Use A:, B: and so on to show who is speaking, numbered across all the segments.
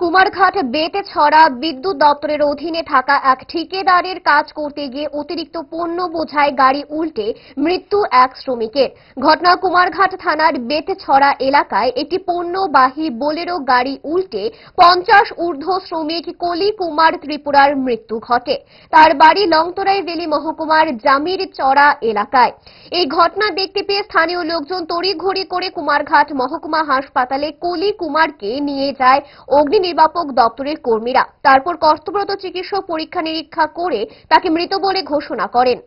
A: কুমারঘাট বেতে ছড়া বিদ্যুৎ দপ্তরের অধীনে থাকা এক ঠিকাদারের কাজ করতে গিয়ে অতিরিক্ত পণ্য বোঝায় গাড়ি উল্টে মৃত্যু এক শ্রমিকের। ঘটনা কুমারঘাট থানার বেতে ছড়া এলাকায় একটি পণ্যবাহী বোলেরো গাড়ি উল্টে পঞ্চাশ ঊর্ধ্ব শ্রমিক কলি কুমার ত্রিপুরার মৃত্যু ঘটে। তার বাড়ি লংতরাই রেলি মহকুমার জামির চড়া এলাকায়। এই ঘটনা দেখতে পেয়ে স্থানীয় লোকজন তড়িঘড়ি করে কুমারঘাট মহকুমা হাসপাতালে কলি কুমারকে নিয়ে যায় অগ্নি নির্বাপক দপ্তরের কর্মীরা। তারপর কর্তব্যরত চিকিৎসক পরীক্ষা নিরীক্ষা করে তাকে মৃত বলে ঘোষণা করেন।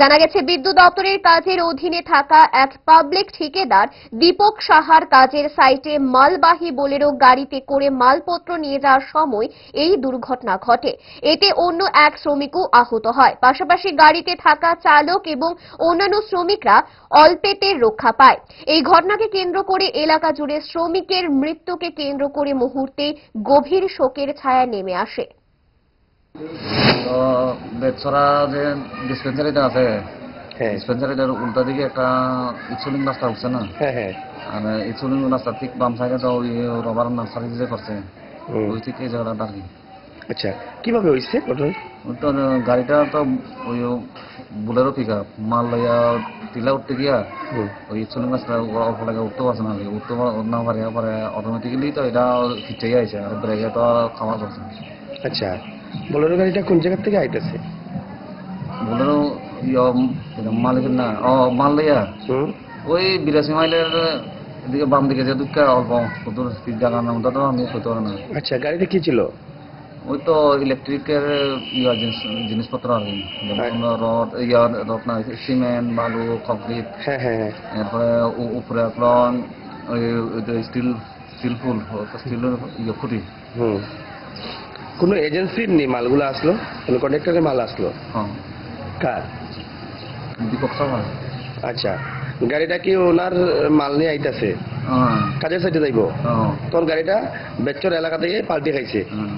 A: জানা গেছে, বিদ্যুৎ দপ্তরের কাজের অধীনে থাকা এক পাবলিক ঠিকাদার দীপক সাহার কাজের সাইটে মালবাহী বোলেরো গাড়িতে করে মালপত্র নিয়ে যাওয়ার সময় এই দুর্ঘটনা ঘটে। এতে অন্য এক শ্রমিকও আহত হয়। পাশাপাশি গাড়িতে থাকা চালক এবং অন্যান্য শ্রমিকরা অল্পেতে রক্ষা পায়। এই ঘটনাকে কেন্দ্র করে এলাকা জুড়ে শ্রমিকের মৃত্যুকে কেন্দ্র করে মুহূর্তে গভীর শোকের ছায়া নেমে আসে।
B: তো যে ডিসপেন্সারিটা আছে
C: হ্যাঁ।
B: ডিসপেন্সারিটার উল্টা দিকে একটা ইনসুলিন রাস্তা উঠছে না?
C: হ্যাঁ হ্যাঁ।
B: আর ইনসুলিন রাস্তা ঠিক বাম সাইডে তো ওই রবার নার্সারি যে করছে ওই থেকে এই জায়গাটা আর কি।
C: আচ্ছা কীভাবে হয়েছে ঘটনা
B: তো গাড়িটা তো ওই বুলেরো পিক আপ মাল লইয়া টিলা উঠতে গিয়া ওই ইনসুলিন রাস্তা অল্প লাগে উঠতে পারছে না উঠতে না পারে পরে অটোমেটিক্যালি তো এটা খিচে আইছে আর ব্রেকে তো খাওয়া করছে
C: আচ্ছা বোলেরো গাড়িটা কোন জায়গা থেকে আইতেছে?
B: বুলেরো ইয়ে মালিকের না ও মাল লইয়া। ওই বিরাশি মাইলের এদিকে বাম দিকে যে দুঃখ অল্প কত জায়গা তো আমি কইতে পারি না।
C: আচ্ছা গাড়িটা কি ছিল?
B: ওই তো ইলেকট্রিকের ইয়া জিনিস জিনিসপত্র আর কি। যেমন রড ইয়া রড না সিমেন্ট বালু কংক্রিট
C: হ্যাঁ হ্যাঁ হ্যাঁ।
B: এরপরে উপরে আপনার স্টিল স্টিল ফুল স্টিলের ইয়ে খুঁটি।
C: কোনো এজেন্সির নি মালগুলো আসলো? কোনো কন্ডাক্টরের মাল আসলো?
B: হ্যাঁ।
C: কার?
B: দীপক সরকার
C: আচ্ছা। গাড়িটা কি ওনার মাল নিয়ে আইতাছে?
B: হ্যাঁ।
C: কাজের সাইডে যাইব?
B: হ্যাঁ।
C: তোর গাড়িটা বেচর এলাকা থেকে পাল্টে খাইছে।
B: হ্যাঁ।